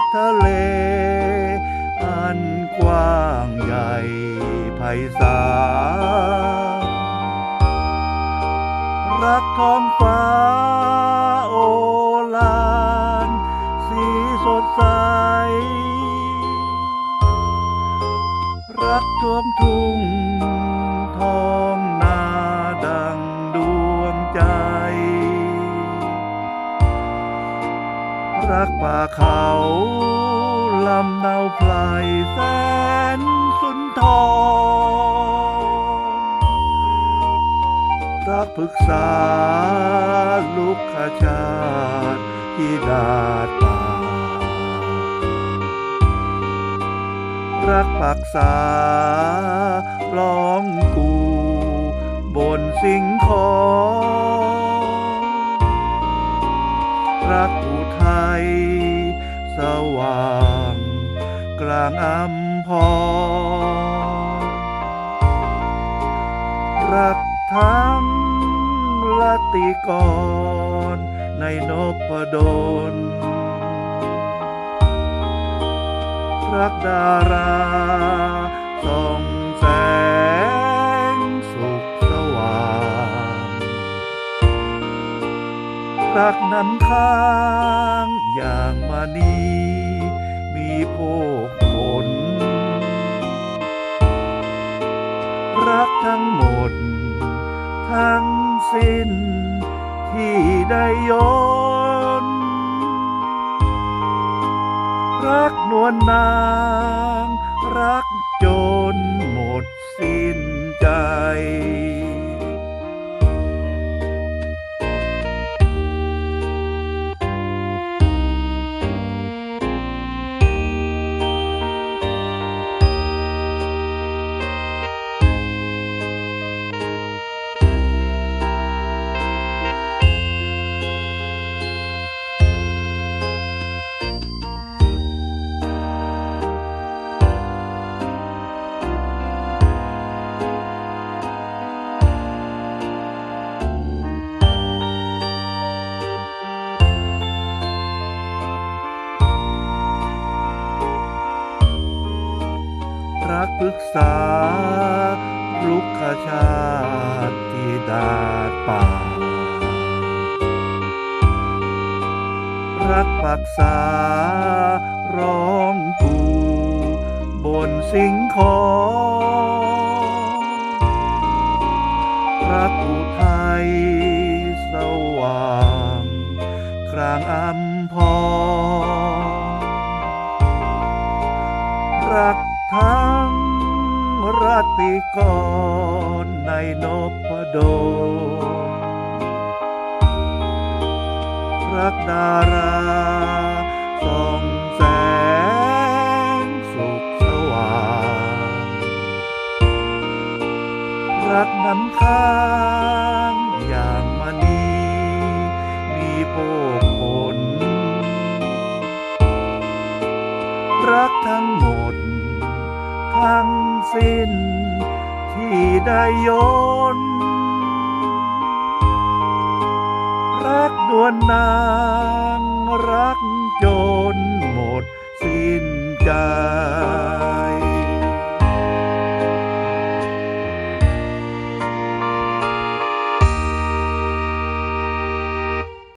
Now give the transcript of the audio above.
กทะเล อันกว้างใหญ่ไพศาลรักท้องฟ้าโอฬารสีสดใส รักท้วงทุ่งทอง รักป่าเขาลำเนาไพรแสนสุนทรรักพึกษาลุกขชาติที่ดาดป่า รักปักษาร้องกูบนสิงคอรัางกลางอัมพรรักทั้งลติกรในนพดลรักดาราส่อง รักน้ำค้างอย่างมานีมีโภคผล รักทั้งหมด ทั้งสิ้นที่ได้ยนรักนวลนาง รักจนหมดสิ้นใจ ปรึกษา ลุกขชาติที่ดาดป่า รักปักษา ร้องกูบนสิงคอรักอุทัยสว่าง กลางอัมพรรักทั้ง รัตติกรในนพดลรักดาราส่องแสงสุขสว่าง รักน้ำค้างอย่างมณีมีโภคผล รักทั้งหมดทั้ง สิ้นที่ได้ยน รักดวนนางรักจนหมดสิ้นใจ